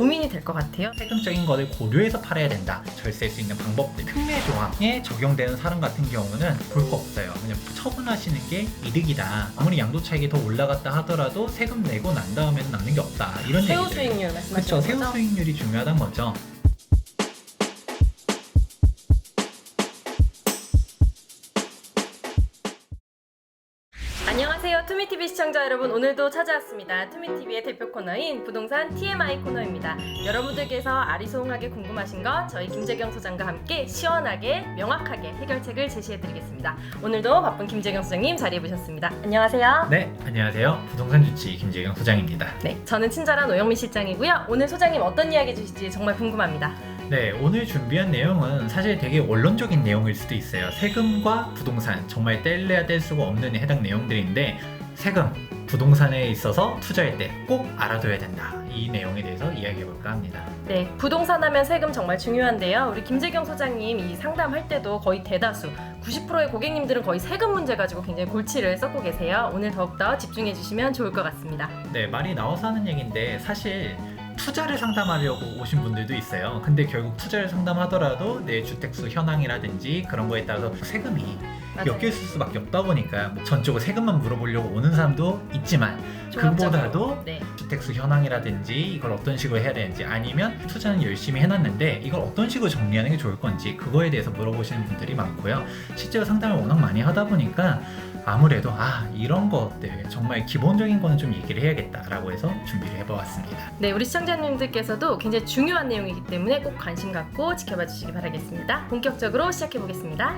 고민이 될 것 같아요. 세금적인 것을 고려해서 팔아야 된다. 절세할 수 있는 방법들. 특례 조항에 적용되는 사람 같은 경우는 볼 거 없어요. 그냥 처분하시는 게 이득이다. 아무리 양도 차익이 더 올라갔다 하더라도 세금 내고 난 다음에는 남는 게 없다. 이런 새우 얘기들. 수익률 말씀하시는 그렇죠. 거죠? 세후 수익률이 중요하단 거죠. 안녕하세요. 투미TV 시청자 여러분. 오늘도 찾아왔습니다. 투미TV의 대표 코너인 부동산 TMI 코너입니다. 여러분들께서 아리송하게 궁금하신 것 저희 김재경 소장과 함께 시원하게 명확하게 해결책을 제시해드리겠습니다. 오늘도 바쁜 김재경 소장님 자리해 보셨습니다. 안녕하세요. 네, 안녕하세요. 부동산 주치 김재경 소장입니다. 네, 저는 친절한 오영민 실장이고요. 오늘 소장님 어떤 이야기 주실지 정말 궁금합니다. 네, 오늘 준비한 내용은 사실 되게 원론적인 내용일 수도 있어요. 세금과 부동산 정말 뗄래야 뗄 수가 없는 해당 내용들인데 세금, 부동산에 있어서 투자할 때 꼭 알아둬야 된다. 이 내용에 대해서 이야기해 볼까 합니다. 네, 부동산 하면 세금 정말 중요한데요. 우리 김재경 소장님 이 상담할 때도 거의 대다수 90%의 고객님들은 거의 세금 문제 가지고 굉장히 골치를 썩고 계세요. 오늘 더욱더 집중해 주시면 좋을 것 같습니다. 네, 말이 나와서 하는 얘기인데 사실 투자를 상담하려고 오신 분들도 있어요. 근데 결국 투자를 상담하더라도 내 주택수 현황이라든지 그런 거에 따라서 세금이. 있을 수밖에 없다 보니까 뭐 전적으로 세금만 물어보려고 오는 사람도 있지만. 그보다도 네. 주택수 현황이라든지 이걸 어떤 식으로 해야 되는지 아니면 투자는 열심히 해놨는데 이걸 어떤 식으로 정리하는 게 좋을 건지 그거에 대해서 물어보시는 분들이 많고요. 실제로 상담을 워낙 많이 하다 보니까 아무래도 아 이런 것들 정말 기본적인 거는 좀 얘기를 해야겠다라고 해서 준비를 해보았습니다. 네, 우리 시청자님들께서도 굉장히 중요한 내용이기 때문에 꼭 관심 갖고 지켜봐 주시기 바라겠습니다. 본격적으로 시작해 보겠습니다.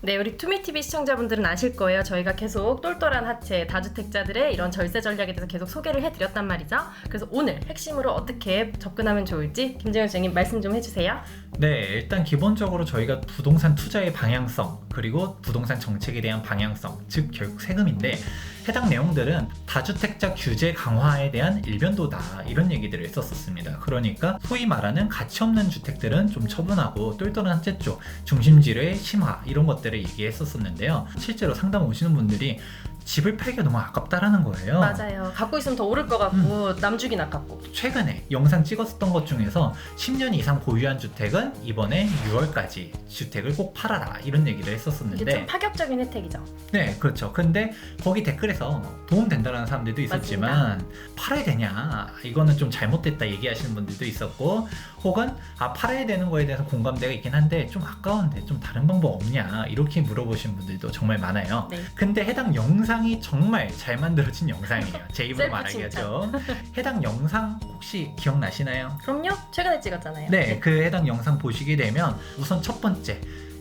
네, 우리 투미TV 시청자분들은 아실 거예요. 저희가 계속 똘똘한 하체, 다주택자들의 이런 절세 전략에 대해서 계속 소개를 해드렸단 말이죠. 그래서 오늘 핵심으로 어떻게 접근하면 좋을지 김재현 선생님 말씀 좀 해주세요. 네, 일단 기본적으로 저희가 부동산 투자의 방향성 그리고 부동산 정책에 대한 방향성, 즉 결국 세금인데 해당 내용들은 다주택자 규제 강화에 대한 일변도다 이런 얘기들을 했었습니다. 그러니까 소위 말하는 가치 없는 주택들은 좀 처분하고 똘똘한 한채 쪽 중심지의 심화 이런 것들을 얘기했었었는데요. 실제로 상담 오시는 분들이 집을 팔기가 너무 아깝다라는 거예요. 맞아요. 갖고 있으면 더 오를 것 같고 남주긴 아깝고. 최근에 영상 찍었었던 것 중에서 10년 이상 보유한 주택은 이번에 6월까지 주택을 꼭 팔아라 이런 얘기를 이게 했었었는데 좀 파격적인 혜택이죠. 네 그렇죠 근데 거기 댓글에서 도움 된다는 사람들도 있었지만 팔아야 되냐 이거는 좀 잘못됐다 얘기하시는 분들도 있었고 혹은 아 팔아야 되는 거에 대해서 공감대가 있긴 한데 좀 아까운데 좀 다른 방법 없냐 이렇게 물어보시는 분들도 정말 많아요 네. 근데 해당 영상 이 정말 잘 만들어진 영상이에요 제 입으로 말하기죠 해당 영상 혹시 기억나시나요? 그럼요. 최근에 찍었잖아요. 네, 그 해당 영상 보시게 되면 우선 첫 번째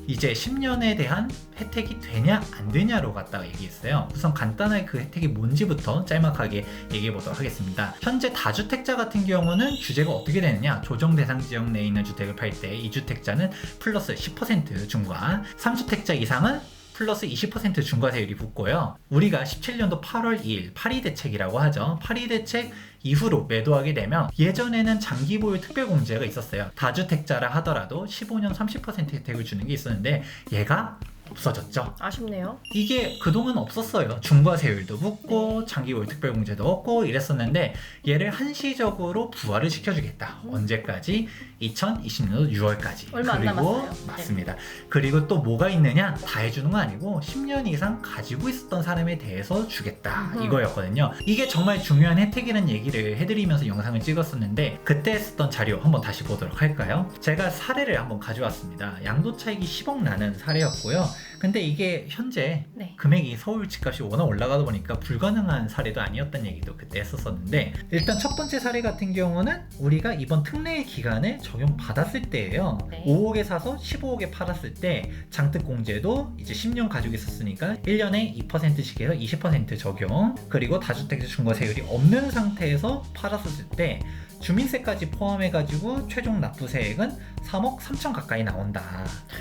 이제 10년에 대한 혜택이 되냐 안 되냐로 갖다가 얘기했어요. 우선 간단하게 그 혜택이 뭔지부터 짤막하게 얘기해 보도록 하겠습니다. 현재 다주택자 같은 경우는 규제가 어떻게 되느냐? 조정 대상 지역 내에 있는 주택을 팔 때 이 주택자는 플러스 10% 중과 3주택자 이상은 플러스 20% 중과세율이 붙고요. 우리가 17년도 8월 2일 파리 대책이라고 하죠. 파리 대책 이후로 매도하게 되면 예전에는 장기 보유 특별 공제가 있었어요. 다주택자라 하더라도 15년 30% 혜택을 주는 게 있었는데 얘가 없어졌죠. 아쉽네요. 이게 그동안 없었어요. 중과세율도 붙고 장기 보유 특별 공제도 없고 이랬었는데 얘를 한시적으로 부활을 시켜주겠다. 언제까지? 2020년도 6월까지. 얼마 안 그리고 남았어요. 네. 맞습니다. 그리고 또 뭐가 있느냐? 다 해주는 거 아니고 10년 이상 가지고 있었던 사람에 대해서 주겠다. 음흠. 이거였거든요. 이게 정말 중요한 혜택이라는 얘기를 해드리면서 영상을 찍었었는데 그때 했었던 자료 한번 다시 보도록 할까요? 제가 사례를 한번 가져왔습니다. 양도 차익이 10억 나는 사례였고요. 근데 이게 현재 네. 금액이 서울 집값이 워낙 올라가다 보니까 불가능한 사례도 아니었다는 얘기도 그때 했었었는데 일단 첫 번째 사례 같은 경우는 우리가 이번 특례 기간에 적용받았을 때예요. 네. 5억에 사서 15억에 팔았을 때 장특 공제도 이제 10년 가지고 있었으니까 1년에 2%씩 해서 20% 적용 그리고 다주택자 중과세율이 없는 상태에서 팔았을 때 주민세까지 포함해가지고 최종 납부세액은 3억 3천 가까이 나온다.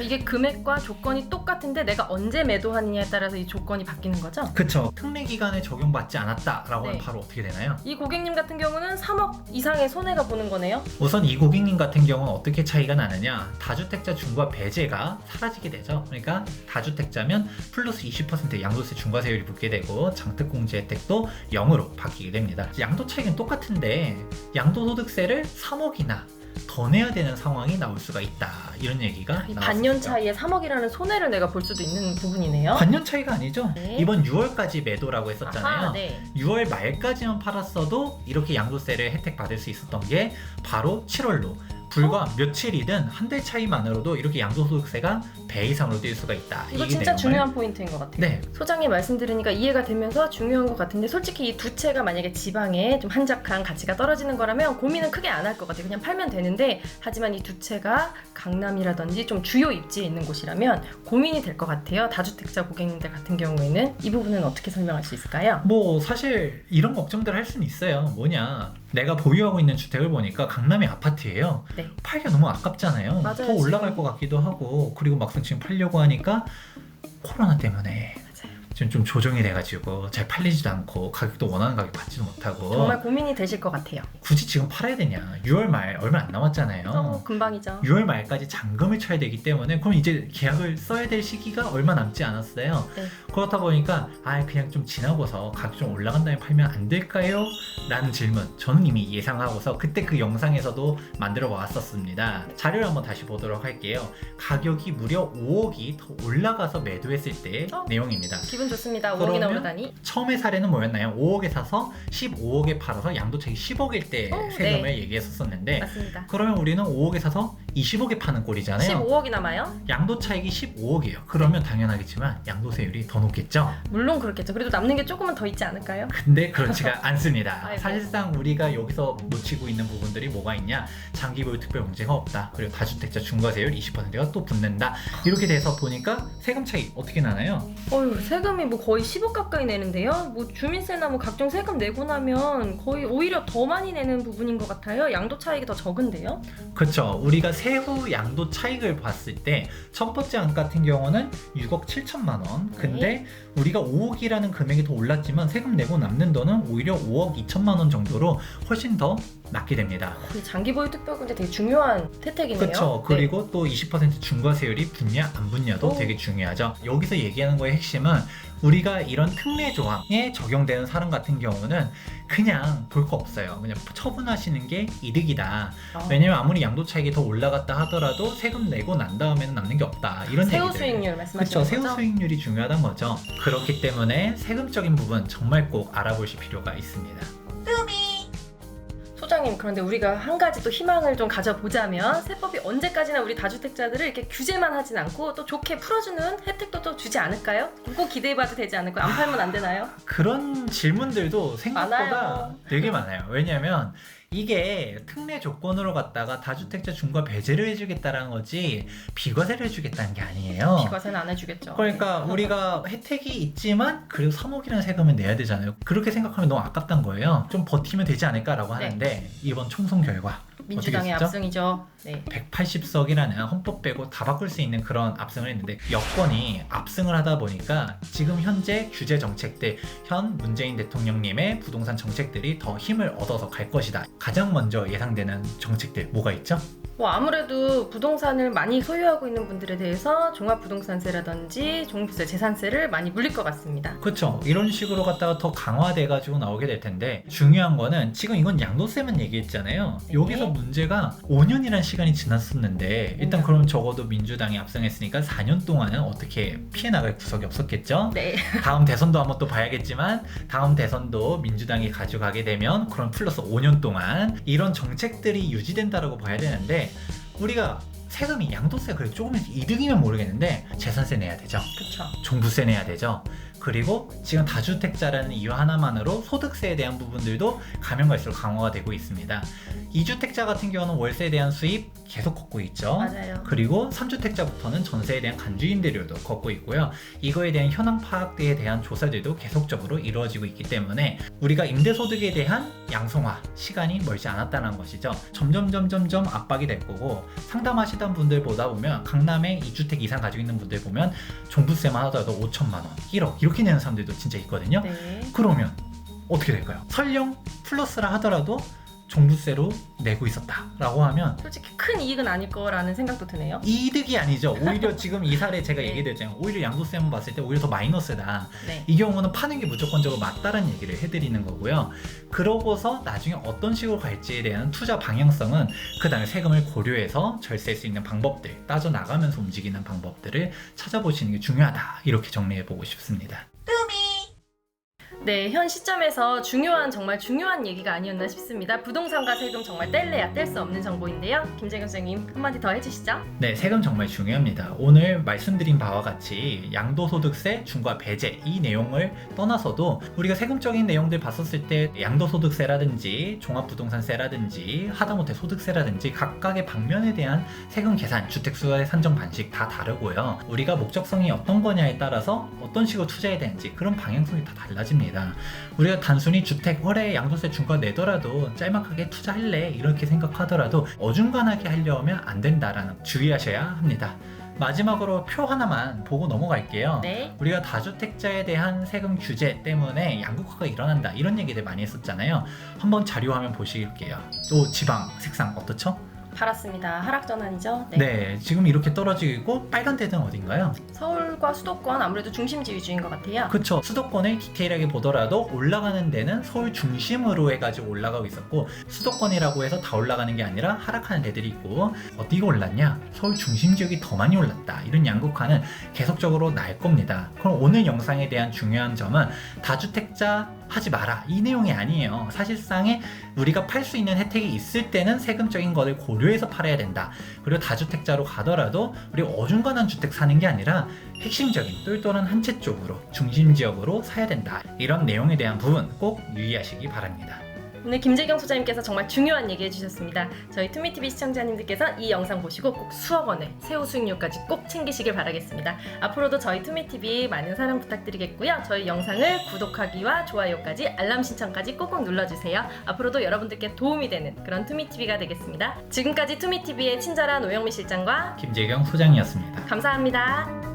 이게 금액과 조건이 똑같은데 내가 언제 매도하느냐에 따라서 이 조건이 바뀌는 거죠? 그쵸. 특례 기간에 적용받지 않았다라고 네. 하면 바로 어떻게 되나요? 이 고객님 같은 경우는 3억 이상의 손해가 보는 거네요. 우선 이 고객님 같은 경우는 어떻게 차이가 나느냐 다주택자 중과 배제가 사라지게 되죠 그러니까 다주택자면 플러스 20% 양도세 중과세율이 붙게 되고 장특공제 혜택도 0으로 바뀌게 됩니다 양도 차익은 똑같은데 양도소득세를 3억이나 더 내야 되는 상황이 나올 수가 있다 이런 얘기가 이 나왔습니다. 반년 차이에 3억이라는 손해를 내가 볼 수도 있는 부분이네요. 반년 차이가 아니죠 네. 이번 6월까지 매도라고 했었잖아요 아하, 네. 6월 말까지만 팔았어도 이렇게 양도세를 혜택 받을 수 있었던 게 바로 7월로 불과 어? 며칠이든 한 달 차이만으로도 이렇게 양도소득세가 배 이상으로 뛸 수가 있다. 이거 이 진짜 내용을- 중요한 포인트인 것 같아요. 네, 소장님 말씀 들으니까 이해가 되면서 중요한 것 같은데 솔직히 이 두 채가 만약에 지방에 좀 한적한 가치가 떨어지는 거라면 고민은 크게 안 할 것 같아요. 그냥 팔면 되는데 하지만 이 두 채가 강남이라든지 좀 주요 입지에 있는 곳이라면 고민이 될 것 같아요. 다주택자 고객님들 같은 경우에는 이 부분은 어떻게 설명할 수 있을까요? 뭐 사실 이런 걱정들 할 수는 있어요. 뭐냐, 내가 보유하고 있는 주택을 보니까 강남의 아파트예요. 네. 팔기가 너무 아깝잖아요. 맞아요, 더 올라갈 지금. 것 같기도 하고 그리고 막상 지금 팔려고 하니까 코로나 때문에. 지금 좀 조정이 돼가지고 잘 팔리지도 않고 가격도 원하는 가격 받지도 못하고 정말 고민이 되실 것 같아요. 굳이 지금 팔아야 되냐 6월 말 얼마 안 남았잖아요 어, 금방이죠. 6월 말까지 잔금을 쳐야 되기 때문에 그럼 이제 계약을 써야 될 시기가 얼마 남지 않았어요 네. 그렇다 보니까 아 그냥 좀 지나고서 가격 좀 올라간 다음에 팔면 안 될까요? 라는 질문 저는 이미 예상하고서 그때 그 영상에서도 만들어 왔었습니다 자료를 한번 다시 보도록 할게요 가격이 무려 5억이 더 올라가서 매도했을 때 어? 내용입니다 기분 좋습니다. 5억이나 그러면 오르다니. 처음의 사례는 뭐였나요? 5억에 사서 15억에 팔아서 양도책이 10억일 때 어, 세금을 네. 얘기했었었는데 맞습니다. 그러면 우리는 5억에 사서 20억에 파는 꼴이잖아요. 15억이 남아요? 양도 차익이 15억이에요. 그러면 당연하겠지만 양도세율이 더 높겠죠. 물론 그렇겠죠. 그래도 남는 게 조금은 더 있지 않을까요? 근데 그렇지가 않습니다. 아이고. 사실상 우리가 여기서 놓치고 있는 부분들이 뭐가 있냐? 장기 보유 특별 문제가 없다. 그리고 다주택자 중과세율 20%가 또 붙는다. 이렇게 돼서 보니까 세금 차익 어떻게 나나요? 어휴 세금 이 뭐 거의 10억 가까이 내는데요. 뭐 주민세나 뭐 각종 세금 내고 나면 거의 오히려 더 많이 내는 부분인 것 같아요. 양도 차익이 더 적은데요. 그렇죠. 우리가 세후 양도 차익을 봤을 때 첫 번째 안 같은 경우는 6억 7천만 원. 근데 우리가 5억이라는 금액이 더 올랐지만 세금 내고 남는 돈은 오히려 5억 2천만 원 정도로 훨씬 더 낮게 됩니다. 이 장기 보유 특별공제 되게 중요한 혜택이네요. 그렇죠. 네. 그리고 또20% 중과세율이 붙냐 안 붙냐도 오. 되게 중요하죠. 여기서 얘기하는 거의 핵심은 우리가 이런 특례 조항에 적용되는 사람 같은 경우는 그냥 볼 거 없어요. 그냥 처분하시는 게 이득이다. 아, 왜냐면 아무리 양도 차익이 더 올라갔다 하더라도 세금 내고 난 다음에는 남는 게 없다. 이런 세후 얘기들. 수익률 말씀하시는 그렇죠. 세후 수익률이 중요하단 거죠. 그렇기 때문에 세금적인 부분 정말 꼭 알아보실 필요가 있습니다. 소장님 그런데 우리가 한 가지 또 희망을 좀 가져보자면 세법이 언제까지나 우리 다주택자들을 이렇게 규제만 하진 않고 또 좋게 풀어주는 혜택도 또 주지 않을까요? 그거 기대해봐도 되지 않을까요? 안 팔면 안 되나요? 그런 질문들도 생각보다 많아요. 되게 많아요. 왜냐하면 이게 특례 조건으로 갖다가 다주택자 중과 배제를 해주겠다라는 거지 비과세를 해주겠다는 게 아니에요. 비과세는 안 해주겠죠. 그러니까 우리가 혜택이 있지만 그래도 3억이라는 세금을 내야 되잖아요. 그렇게 생각하면 너무 아깝단 거예요. 좀 버티면 되지 않을까라고 네. 하는데 이번 총선 결과 민주당의 어떻게? 압승이죠. 네. 180석이라는 헌법 빼고 다 바꿀 수 있는 그런 압승을 했는데 여권이 압승을 하다 보니까 지금 현재 규제 정책들 현 문재인 대통령님의 부동산 정책들이 더 힘을 얻어서 갈 것이다. 가장 먼저 예상되는 정책들 뭐가 있죠? 뭐 아무래도 부동산을 많이 소유하고 있는 분들에 대해서 종합부동산세라든지 종부세, 재산세를 많이 물릴 것 같습니다. 그렇죠. 이런 식으로 갖다가 더 강화돼 가지고 나오게 될 텐데 중요한 거는 지금 이건 양도세만 얘기했잖아요. 네. 여기서 문제가 5년이란 시간이 지났었는데 일단 5년. 그럼 적어도 민주당이 압승했으니까 4년 동안은 어떻게 피해 나갈 구석이 없었겠죠? 네. 다음 대선도 한번 또 봐야겠지만 다음 대선도 민주당이 가져가게 되면 그럼 플러스 5년 동안 이런 정책들이 유지된다라고 봐야 되는데 우리가 세금이 양도세 그래 조금 이득이면 모르겠는데 재산세 내야 되죠. 그렇죠. 종부세 내야 되죠. 그리고 지금 다주택자라는 이유 하나만으로 소득세에 대한 부분들도 가면 갈수록 강화가 되고 있습니다. 2주택자 같은 경우는 월세에 대한 수입 계속 걷고 있죠. 맞아요. 그리고 3주택자부터는 전세에 대한 간주 임대료도 걷고 있고요. 이거에 대한 현황 파악에 대한 조사들도 계속적으로 이루어지고 있기 때문에 우리가 임대 소득에 대한 양성화 시간이 멀지 않았다는 것이죠. 점점 점점 점 압박이 될 거고 상담하시던 분들 보다 보면 강남에 2주택 이상 가지고 있는 분들 보면 종부세만 하더라도 5천만 원, 1억 이렇게 내는 사람들도 진짜 있거든요. 네. 그러면 어떻게 될까요? 설령 플러스라 하더라도 종부세로 내고 있었다라고 하면 솔직히 큰 이익은 아닐 거라는 생각도 드네요. 이득이 아니죠. 오히려 지금 이 사례 제가 네. 얘기드렸잖아요. 오히려 양도세만 봤을 때 오히려 더 마이너스다. 네. 이 경우는 파는 게 무조건적으로 맞다라는 얘기를 해드리는 거고요. 그러고서 나중에 어떤 식으로 갈지에 대한 투자 방향성은 그 다음에 세금을 고려해서 절세할 수 있는 방법들, 따져나가면서 움직이는 방법들을 찾아보시는 게 중요하다. 이렇게 정리해 보고 싶습니다. 네, 현 시점에서 중요한 정말 중요한 얘기가 아니었나 싶습니다. 부동산과 세금 정말 뗄래야 뗄 수 없는 정보인데요. 김재경 선생님 한마디 더 해주시죠. 네, 세금 정말 중요합니다. 오늘 말씀드린 바와 같이 양도소득세, 중과 배제 이 내용을 떠나서도 우리가 세금적인 내용들 봤었을 때 양도소득세라든지 종합부동산세라든지 하다못해 소득세라든지 각각의 방면에 대한 세금 계산, 주택수의 산정 방식 다 다르고요. 우리가 목적성이 어떤 거냐에 따라서 어떤 식으로 투자해야 되는지 그런 방향성이 다 달라집니다. 우리가 단순히 주택 월에 양도세 중과 내더라도 짤막하게 투자할래 이렇게 생각하더라도 어중간하게 하려면 안 된다라는 주의하셔야 합니다. 마지막으로 표 하나만 보고 넘어갈게요. 네. 우리가 다주택자에 대한 세금 규제 때문에 양극화가 일어난다 이런 얘기들 많이 했었잖아요. 한번 자료 화면 보실게요. 또 지방 색상 어떻죠? 팔았습니다. 하락 전환이죠. 네. 네, 지금 이렇게 떨어지고 있고 빨간 데는 어딘가요? 서울과 수도권 아무래도 중심지 위주인 것 같아요. 그쵸 수도권을 디테일하게 보더라도 올라가는 데는 서울 중심으로 해가지고 올라가고 있었고 수도권이라고 해서 다 올라가는 게 아니라 하락하는 데들이 있고 어디가 올랐냐 서울 중심 지역이 더 많이 올랐다 이런 양극화는 계속적으로 날 겁니다 그럼 오늘 영상에 대한 중요한 점은 다주택자 하지 마라 이 내용이 아니에요 사실상에 우리가 팔 수 있는 혜택이 있을 때는 세금적인 것을 고려해서 팔아야 된다 그리고 다주택자로 가더라도 우리 어중간한 주택 사는 게 아니라 핵심적인 똘똘한 한 채 쪽으로 중심 지역으로 사야 된다. 이런 내용에 대한 부분 꼭 유의하시기 바랍니다. 오늘 김재경 소장님께서 정말 중요한 얘기 해주셨습니다. 저희 투미TV 시청자님들께서 이 영상 보시고 꼭 수억 원의 세후 수익률까지 꼭 챙기시길 바라겠습니다. 앞으로도 저희 투미TV 많은 사랑 부탁드리겠고요. 저희 영상을 구독하기와 좋아요까지 알람 신청까지 꼭꼭 눌러주세요. 앞으로도 여러분들께 도움이 되는 그런 투미TV가 되겠습니다. 지금까지 투미TV의 친절한 오영미 실장과 김재경 소장이었습니다. 감사합니다.